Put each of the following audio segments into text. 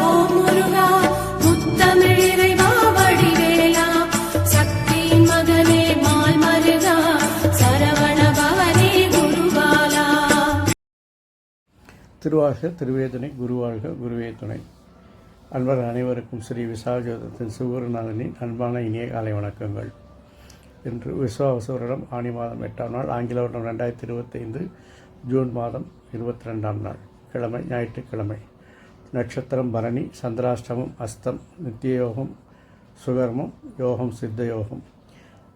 ஓம் திருவேதனை குருவாழ்க குருவே துணை. அன்பர் அனைவருக்கும் ஸ்ரீ விசாகஜோதத்தின் சுகுருநாதனின் அன்பான இனிய காலை வணக்கங்கள். இன்று விஸ்வாவசூரிடம் ஆணி மாதம் எட்டாம் நாள் ஆங்கில வருடம் ரெண்டாயிரத்தி இருபத்தைந்து ஜூன் மாதம் இருபத்தி ரெண்டாம் நாள் கிழமை ஞாயிற்றுக்கிழமை. நட்சத்திரம் பரணி சந்திராஷ்டமம் அஸ்தம் நித்தியயோகம் சுகர்மம் யோகம் சித்த யோகம்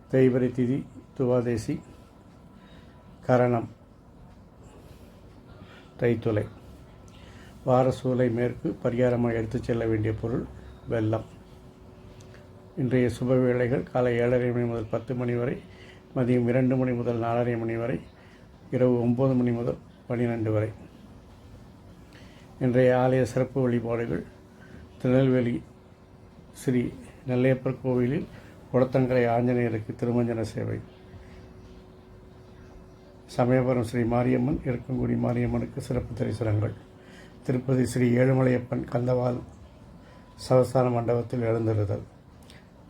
தெய்வரி திதி துவாதேசி கரணம் தைத்துளை வார சூலை மேற்கு பரிகாரமாக எடுத்துச் செல்ல வேண்டிய பொருள் வெள்ளம். இன்றைய சுப வேளைகள் காலை ஏழரை மணி முதல் பத்து மணி வரை மதியம் இரண்டு மணி முதல் நாலரை மணி வரை இரவு ஒம்பது மணி முதல் பன்னிரெண்டு வரை. இன்றைய ஆலய சிறப்பு வழிபாடுகள். திருநெல்வேலி ஸ்ரீ நெல்லையப்பர் கோவிலில் குடத்தங்கரை ஆஞ்சநேயருக்கு திருமஞ்சன சேவை. சமயபுரம் ஸ்ரீ மாரியம்மன் இருக்கங்குடி மாரியம்மனுக்கு சிறப்பு தரிசனங்கள். திருப்பதி ஸ்ரீ ஏழுமலையப்பன் கந்தவால் சவஸ்தான மண்டபத்தில் எழுந்திருதல்.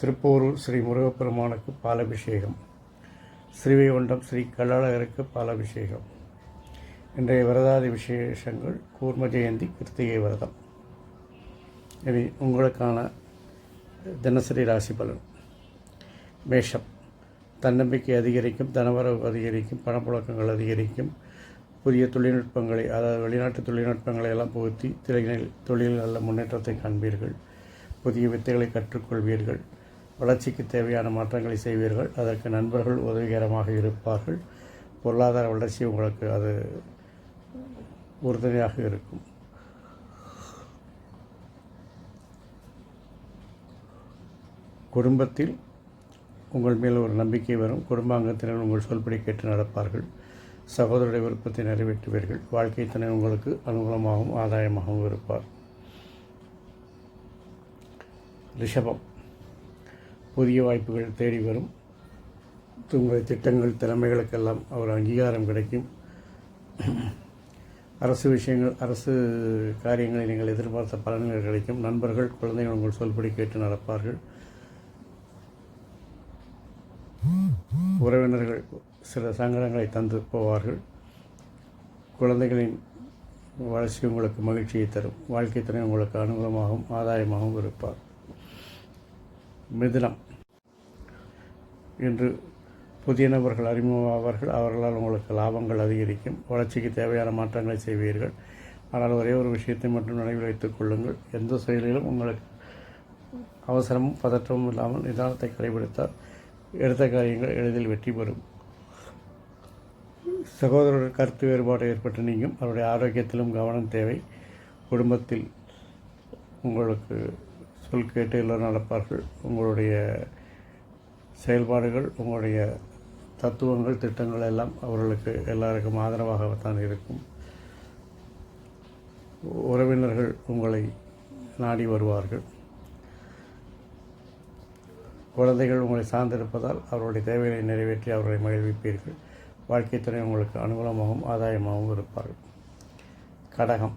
திருப்போரூர் ஸ்ரீ முருகப்பெருமானுக்கு பாலபிஷேகம். ஸ்ரீவைகுண்டம் ஸ்ரீ கள்ளழகருக்கு பாலபிஷேகம். இன்றைய விரதாதி விசேஷங்கள் கூர்ம ஜெயந்தி கிருத்திகை விரதம். இனி உங்களுக்கான தினசரி ராசி பலன். மேஷம். தன்னம்பிக்கை அதிகரிக்கும் தனவரவு அதிகரிக்கும் பணப்புழக்கங்கள் அதிகரிக்கும். புதிய தொழில்நுட்பங்களை அதாவது வெளிநாட்டு தொழில்நுட்பங்களை எல்லாம் புகுத்தி திரையில் தொழிலில் நல்ல முன்னேற்றத்தை காண்பீர்கள். புதிய வித்தைகளை கற்றுக்கொள்வீர்கள். வளர்ச்சிக்கு தேவையான மாற்றங்களை செய்வீர்கள். அதற்கு நண்பர்கள் உதவிகரமாக இருப்பார்கள். பொருளாதார வளர்ச்சி உங்களுக்கு அது உறுதுணையாக இருக்கும். குடும்பத்தில் உங்கள் மேல் ஒரு நம்பிக்கை வரும். குடும்பாங்கத்தினர் உங்கள் சொல்படி கேட்டு நடப்பார்கள். சகோதரருடைய விருப்பத்தை நிறைவேற்றுவீர்கள். வாழ்க்கை துணை உங்களுக்கு அனுகூலமாகவும் ஆதாயமாகவும் இருப்பார். ரிஷபம். புதிய வாய்ப்புகள் தேடி வரும். உங்களுடைய திட்டங்கள் திறமைகளுக்கெல்லாம் அவர் அங்கீகாரம் கிடைக்கும். அரசு விஷயங்கள் அரசு காரியங்களில் நீங்கள் எதிர்பார்த்த பலன்கள் கிடைக்கும். நண்பர்கள் குழந்தைகள் உங்கள் சொல்படி கேட்டு நடப்பார்கள். உறவினர்கள் சில சங்கடங்களை தந்து போவார்கள். குழந்தைகளின் வளர்ச்சி உங்களுக்கு மகிழ்ச்சியை தரும். வாழ்க்கை துணை உங்களுக்கு அனுகூலமாகவும் ஆதாயமாகவும் இருப்பார். மிதுனம் இன்று புதிய நபர்கள் அறிமுகமாவார்கள் அவர்களால் உங்களுக்கு லாபங்கள் அதிகரிக்கும். வளர்ச்சிக்கு தேவையான மாற்றங்களை செய்வீர்கள். ஆனால் ஒரே ஒரு விஷயத்தை மட்டும் நினைவில் வைத்துக் கொள்ளுங்கள். எந்த செயலிலும் உங்களுக்கு அவசரமும் பதற்றமும் இல்லாமல் நிதானத்தை கடைபிடித்தால் எடுத்த காரியங்கள் எளிதில் வெற்றி பெறும். சகோதரர் கருத்து வேறுபாடு ஏற்பட்டு நீங்கும். அவருடைய ஆரோக்கியத்திலும் கவனம் தேவை. குடும்பத்தில் உங்களுக்கு சொல் கேட்டு எல்லோரும் நடப்பார்கள். உங்களுடைய செயல்பாடுகள் உங்களுடைய தத்துவங்கள் திட்டங்கள் எல்லாம் அவர்களுக்கு எல்லாருக்கும் ஆதரவாகத்தான் இருக்கும். உறவினர்கள் உங்களை நாடி வருவார்கள். குழந்தைகள் உங்களை சார்ந்திருப்பதால் அவருடைய தேவைகளை நிறைவேற்றி அவர்களை மகிழ்விப்பீர்கள். வாழ்க்கை துணை உங்களுக்கு அனுகூலமாகவும் ஆதாயமாகவும் இருப்பார்கள். கடகம்.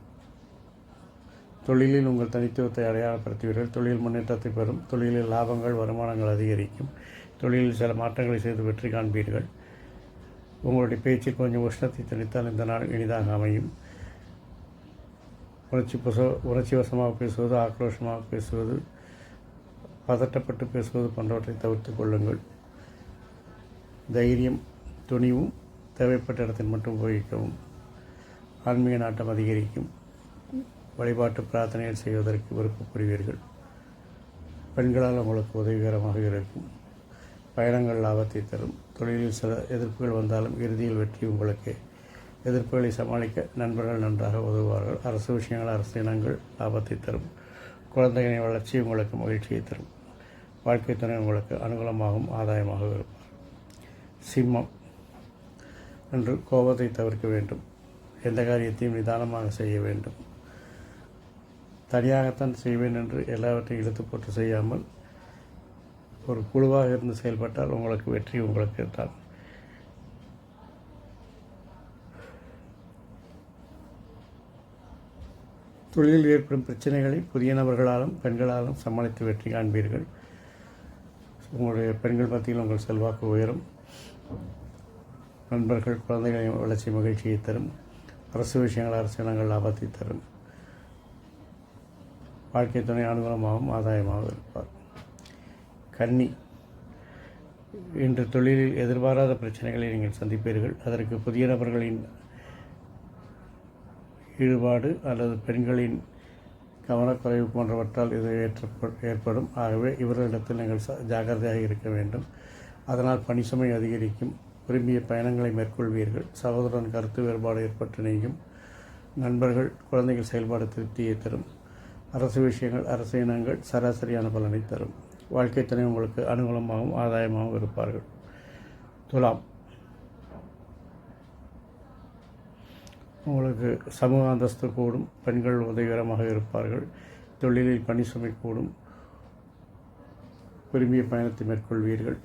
தொழிலில் உங்கள் தனித்துவத்தை அடையாளப்படுத்துவீர்கள். தொழில் முன்னேற்றத்தை பெறும். தொழிலில் லாபங்கள் வருமானங்கள் அதிகரிக்கும். தொழிலில் சில மாற்றங்களை செய்து வெற்றி காண்பீர்கள். உங்களுடைய பேச்சில் கொஞ்சம் உஷ்ணத்தை தணித்தால் இந்த நாள் இனிதாக அமையும். உணர்ச்சி புச உணர்ச்சி வசமாக பேசுவது ஆக்ரோஷமாக பேசுவது பதட்டப்பட்டு பேசுவது போன்றவற்றை தவிர்த்து கொள்ளுங்கள். தைரியம் துணிவும் தேவைப்பட்ட இடத்தில் மட்டும் உபயோகிக்கவும். ஆன்மீக நாட்டம் அதிகரிக்கும். வழிபாட்டு பிரார்த்தனைகள் செய்வதற்கு விருப்பப்படுவீர்கள் பெண்களால் உங்களுக்கு உதவிகரமாக இருக்கும். பயணங்கள் லாபத்தை தரும். தொழிலில் சில எதிர்ப்புகள் வந்தாலும் இறுதியில் வெற்றி உங்களுக்கு. எதிர்ப்புகளை சமாளிக்க நண்பர்கள் நன்றாக உதவுவார்கள். அரசு விஷயங்கள் அரசு இனங்கள் லாபத்தை தரும். குழந்தைகளின் வளர்ச்சி உங்களுக்கு மகிழ்ச்சியை தரும். வாழ்க்கை துணை உங்களுக்கு அனுகூலமாகவும் ஆதாயமாக இருப்பார் சிம்மம். என்று கோபத்தை தவிர்க்க வேண்டும். எந்த காரியத்தையும் நிதானமாக செய்ய வேண்டும். தனியாகத்தான் செய்வேன் என்று எல்லாவற்றையும் இழுத்து போட்டு செய்யாமல் ஒரு குழுவாக இருந்து செயல்பட்டால் உங்களுக்கு வெற்றி உங்களுக்கு தான். தொழிலில் ஏற்படும் பிரச்சனைகளை புதிய நபர்களாலும் பெண்களாலும் சமாளித்து வெற்றி காண்பீர்கள். உங்களுடைய பெண்கள் மத்தியில் உங்கள் செல்வாக்கு உயரும். நண்பர்கள் குழந்தைகளின் வளர்ச்சி மகிழ்ச்சியை தரும். அரசு விஷயங்கள் அரசியலங்கள் லாபத்தை தரும். வாழ்க்கை துணை அனுகூலமாகவும் ஆதாயமாகவும் இருப்பார். கன்னி இன்று தொழிலில் எதிர்பாராத பிரச்சனைகளை நீங்கள் சந்திப்பீர்கள். அதற்கு புதிய நபர்களின் ஈடுபாடு அல்லது பெண்களின் கவனக்குறைவு போன்றவற்றால் இது ஏற்ற ஏற்படும். ஆகவே இவர்களிடத்தில் நீங்கள் ச- ஜாக்கிரதையாக இருக்க வேண்டும். அதனால் பணிசுமை அதிகரிக்கும். விரும்பிய பயணங்களை மேற்கொள்வீர்கள். சகோதரன் கருத்து வேறுபாடு ஏற்பட்டு நீங்கும். நண்பர்கள் குழந்தைகள் செயல்பாடு திருப்தியை தரும். அரசு விஷயங்கள் அரசு இனங்கள் சராசரியான பலனை தரும். வாழ்க்கை துணை உங்களுக்கு அனுகூலமாகவும் ஆதாயமாகவும் இருப்பார்கள். துலாம். உங்களுக்கு சமூக அந்தஸ்து கூடும் பெண்கள் உதவிகரமாக இருப்பார்கள் தொழிலில் பணி சுமை கூடும் விரும்பிய பயணத்தை மேற்கொள்வீர்கள்.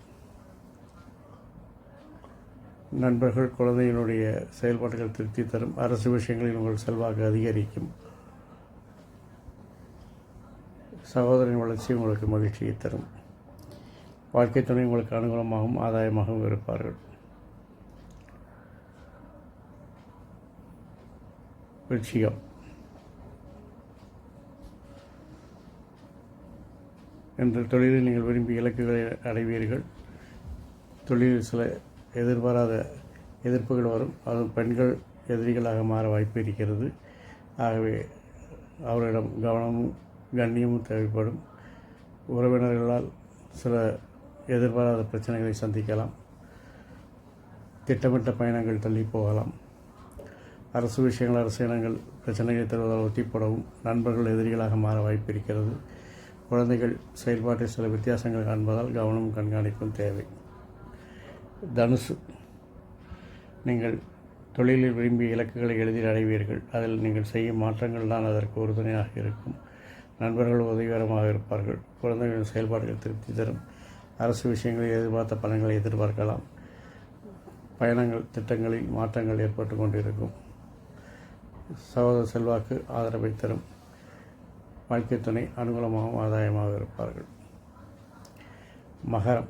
நண்பர்கள் குழந்தைகளுடைய செயல்பாடுகள் திருப்தி தரும் அரசு விஷயங்களில் உங்கள் செல்வாக்கு அதிகரிக்கும். சகோதரின் வளர்ச்சி உங்களுக்கு மகிழ்ச்சியை தரும். வாழ்க்கை துணை உங்களுக்கு அனுகூலமாகவும் ஆதாயமாகவும் இருப்பார்கள். விஷயம் என்ற தொழிலில் நீங்கள் விரும்பி இலக்குகளை அடைவீர்கள். தொழிலில் சில எதிர்பாராத எதிர்ப்புகள் வரும். அது பெண்கள் எதிரிகளாக மாற வாய்ப்பு இருக்கிறது. ஆகவே அவர்களிடம் கவனமும் கண்ணியமும் தேவைப்படும். உறவினர்களால் சில எதிர்பாராத பிரச்சனைகளை சந்திக்கலாம். திட்டமிட்ட பயணங்கள் தள்ளி போகலாம். அரசு விஷயங்கள் அரசு இனங்கள் பிரச்சனைகளை தருவதால் ஒத்திப்படவும். நண்பர்கள் எதிரிகளாக மாற வாய்ப்பு இருக்கிறது. குழந்தைகள் செயல்பாட்டில் சில வித்தியாசங்கள் காண்பதால் கவனமும் கண்காணிப்பும் தேவை. தனுசு நீங்கள் தொழிலில் விரும்பிய இலக்குகளை எளிதில் அடைவீர்கள். அதில் நீங்கள் செய்யும் மாற்றங்கள் தான் அதற்கு உறுதுணையாக இருக்கும். நண்பர்கள் உதவிகரமாக இருப்பார்கள். குழந்தைகளின் செயல்பாடுகள் திருப்தி தரும். அரசு விஷயங்களில் எதிர்பார்த்த பலன்களை எதிர்பார்க்கலாம். பயணங்கள் திட்டங்களில் மாற்றங்கள் ஏற்பட்டு கொண்டிருக்கும். சகோதர செல்வாக்கு ஆதரவை தரும். வாழ்க்கை துணை அனுகூலமாகவும் ஆதாயமாக இருப்பார்கள். மகரம்.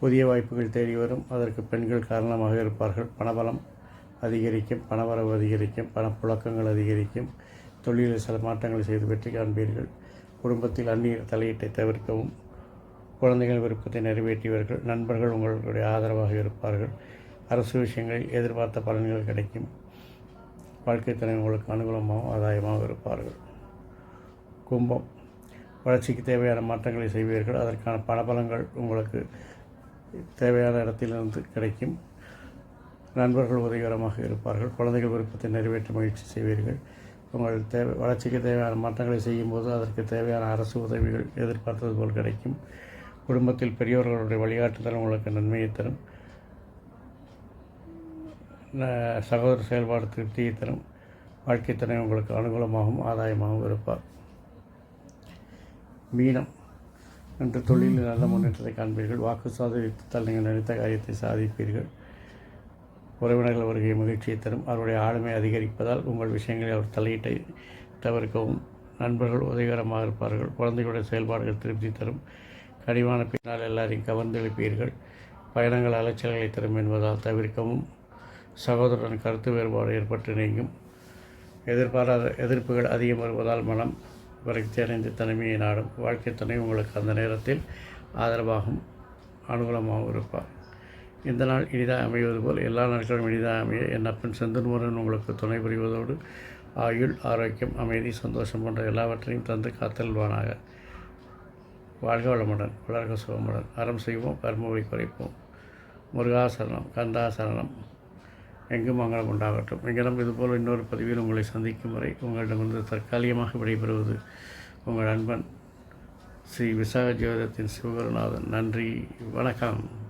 புதிய வாய்ப்புகள் தேடி வரும். அதற்கு பெண்கள் காரணமாக இருப்பார்கள். பணபலம் அதிகரிக்கும். பணவரவு அதிகரிக்கும். பணப்புழக்கங்கள் அதிகரிக்கும். தொழிலில் சில மாற்றங்களை செய்து வெற்றி காண்பீர்கள். குடும்பத்தில் அந்நியர் தலையீட்டை தவிர்க்கவும் குழந்தைகள் விருப்பத்தை நிறைவேற்றியவர்கள் நண்பர்கள் உங்களுடைய ஆதரவாக இருப்பார்கள். அரசு விஷயங்களில் எதிர்பார்த்த பலன்கள் கிடைக்கும். வாழ்க்கை துணை உங்களுக்கு அனுகூலமாகவும் ஆதாயமாகவும் இருப்பார்கள். கும்பம். வளர்ச்சிக்கு தேவையான மாற்றங்களை செய்வீர்கள். அதற்கான பணபலங்கள் உங்களுக்கு தேவையான இடத்திலிருந்து கிடைக்கும். நண்பர்கள் உதவிகரமாக இருப்பார்கள். குழந்தைகள் விருப்பத்தை நிறைவேற்ற முயற்சி செய்வீர்கள். உங்கள் தேவை வளர்ச்சிக்கு தேவையான மாற்றங்களை செய்யும்போது அதற்கு தேவையான அரசு உதவிகள் எதிர்பார்த்தது போல் கிடைக்கும். குடும்பத்தில் பெரியவர்களுடைய வழிகாட்டுதல் உங்களுக்கு நன்மையை தரும். சகோதர செயல்பாடு திருப்தியை தரும். வாழ்க்கை துணை உங்களுக்கு அனுகூலமாகவும் ஆதாயமாகவும் இருப்பார். மீனம். என்ற தொழிலில் நல்ல முன்னேற்றத்தை காண்பீர்கள். வாக்கு சாதித்தால் நீங்கள் நினைத்த காரியத்தை சாதிப்பீர்கள். உறவினர்கள் வருகை மகிழ்ச்சியை தரும். அவருடைய ஆளுமை அதிகரிப்பதால் உங்கள் விஷயங்களில் அவர் தலையீட்டை தவிர்க்கவும் நண்பர்கள் உதவிகரமாக இருப்பார்கள். குழந்தைகளுடைய செயல்பாடுகள் திருப்தி தரும். கனிவான பின்னால் எல்லாரையும் கவர்ந்தெழுப்பீர்கள் பயணங்கள் அலைச்சல்களை தரும் என்பதால் தவிர்க்கவும். சகோதரன் கருத்து வேறுபாடு ஏற்பட்டு நீங்கும். எதிர்பாராத எதிர்ப்புகள் அதிகம் வருவதால் மனம் விரக்தி அடைந்து தனிமையை நாடும். வாழ்க்கை துணை உங்களுக்கு அந்த நேரத்தில் ஆதரவாகவும் அனுகூலமாகவும் இருப்பார். இந்த நாள் இனிதாக அமைவது போல் எல்லா நாட்களும் இனிதாக அமைய. என் அப்பன் செந்தன் முருகன் உங்களுக்கு துணை புரிவதோடு ஆயுள் ஆரோக்கியம் அமைதி சந்தோஷம் போன்ற எல்லாவற்றையும் தந்து காத்தல்வானாக வாழ்க வளமுடன் வளர்க சுகமுடன். அறம் செய்வோம் கர்மவை குறைப்போம் முருகாசரணம் கந்தாசரணம் எங்கும் மங்களம் உண்டாகட்டும். எங்கிடம் இதுபோல் இன்னொரு பதிவில் உங்களை சந்திக்கும் வரை உங்களிடமிருந்து தற்காலிகமாக விடைபெறுவது உங்கள் அன்பன் ஸ்ரீ விசாக ஜோதத்தின் சிவகுருநாதன். நன்றி வணக்கம்.